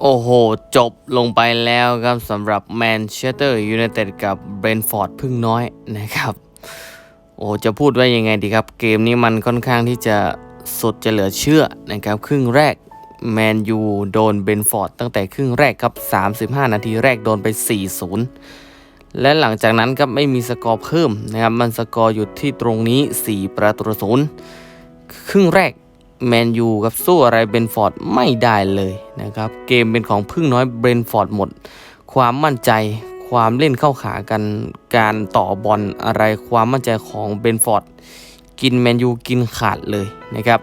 โอ้โห จบลงไปแล้วครับสำหรับแมนเชสเตอร์ยูไนเต็ดกับเบรนฟอร์ดพึ่งน้อยนะครับ โอ้จะพูดว่ายังไงดีครับ เกมนี้มันค่อนข้างที่จะสุดจะเหลือเชื่อนะครับ ครึ่งแรกแมนยูโดนเบรนฟอร์ดตั้งแต่ครึ่งแรกครับ 35 นาทีแรกโดนไป 4-0 และหลังจากนั้นครับไม่มีสกอร์เพิ่มนะครับ มันสกอร์อยู่ที่ตรงนี้ 4 ประตูศูนย์ครึ่งแรก แมนยูครับสู้อะไรเบนฟอร์ดไม่ได้เลยนะครับ เกมเป็นของพึ่งน้อยเบนฟอร์ดหมด ความมั่นใจความเล่นเข้าขากันการต่อบอลอะไรความมั่นใจของเบนฟอร์ดกินแมนยูกินขาดเลยนะครับ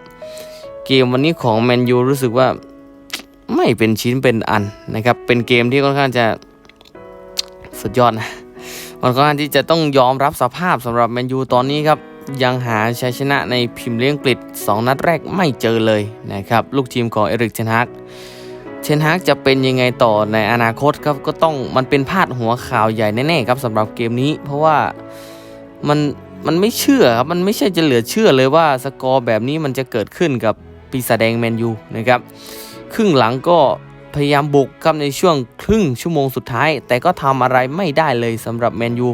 เกมวันนี้ของแมนยูรู้สึกว่าไม่เป็นชิ้นเป็นอันนะครับ เป็นเกมที่ค่อนข้างจะสุดยอดนะมันค่อนข้างที่จะต้องยอมรับสภาพสำหรับแมนยูตอนนี้ครับ ยังหาชัยชนะในพิมพ์เลี้ยงกฤษ2นัดแรกไม่เจอเลยนะครับลูกทีมของเอริกเชนฮากเชนฮากจะเป็นยังไงต่อในอนาคตครับก็ต้องมันเป็นพาดหัวข่าวใหญ่แน่ๆครับสำหรับเกมนี้ เพราะว่ามันมันไม่เชื่อครับมันไม่ใช่จะเหลือเชื่อเลยว่าสกอร์แบบนี้มันจะเกิดขึ้นกับปีศาจแดงแมนยูนะครับครึ่งหลังก็พยายามบุกครับในช่วงครึ่งชั่วโมงสุดท้าย แต่ก็ทำอะไรไม่ได้เลยสำหรับแมนยู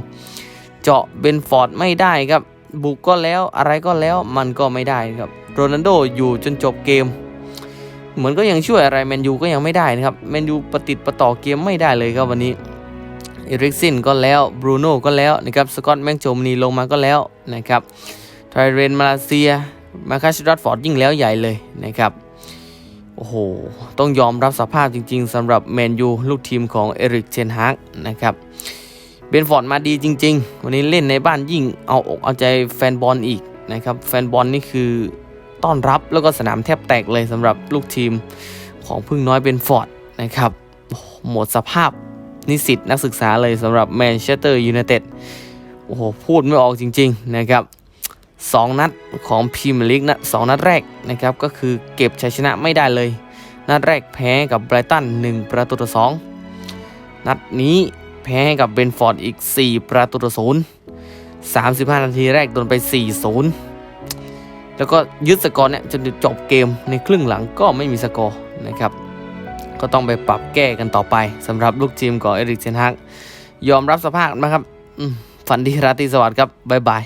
เจาะเบนฟอร์ดไม่ได้ครับ บุกก็แล้วอะไรก็แล้วมันก็ไม่ได้ครับโรนัลโดอยู่จนจบเกม เหมือนก็ยังช่วยอะไรแมนยูก็ยังไม่ได้นะครับแมนยูปฏิดประต่อเกมไม่ได้เลยครับวันนี้เอริกซินก็แล้วบรูโน่ก็แล้วนะครับสกอตแมงโจมนีลงมาก็แล้วนะครับไทเรนมาเลเซียมาคาชิรัตฟอร์ดยิ่งแล้วใหญ่เลยนะครับโอ้โห ต้องยอมรับสภาพจริง ๆสำหรับแมนยูลูกทีมของเอริกเชนฮากนะครับ เบนฟอร์ดมาดีจริง ๆ วันนี้เล่นในบ้านยิ่งเอาอกเอาใจแฟนบอลอีกนะครับ แฟนบอลนี่คือต้อนรับแล้วก็สนามแทบแตกเลยสำหรับลูกทีมของพึ่งน้อยเบนฟอร์ดนะครับโหหมดสภาพนิสิตนักศึกษาเลยสำหรับแมนเชสเตอร์ยูไนเต็ดโอ้โห พูดไม่ออกจริง ๆ นะครับสองนัดของพรีเมียร์ลีกนะสองนัดแรกนะครับ ก็คือเก็บชัยชนะไม่ได้เลย นัดแรกแพ้กับไบรตัน1 ประตูต่อ2นัดนี้ แพ้ให้กับเบนฟอร์ดอีก 4 ประตูต่อ0 35 นาทีแรกโดนไป 4-0 แล้วก็ยึดสกอร์เนี่ยจนจบเกมในครึ่งหลังก็ไม่มีสกอร์นะครับ ก็ต้องไปปรับแก้กันต่อไปสำหรับลูกทีมของเอริกเซนฮักยอมรับสภาพนะครับฝันดีราตรีสวัสดิ์ครับ บ๊ายบาย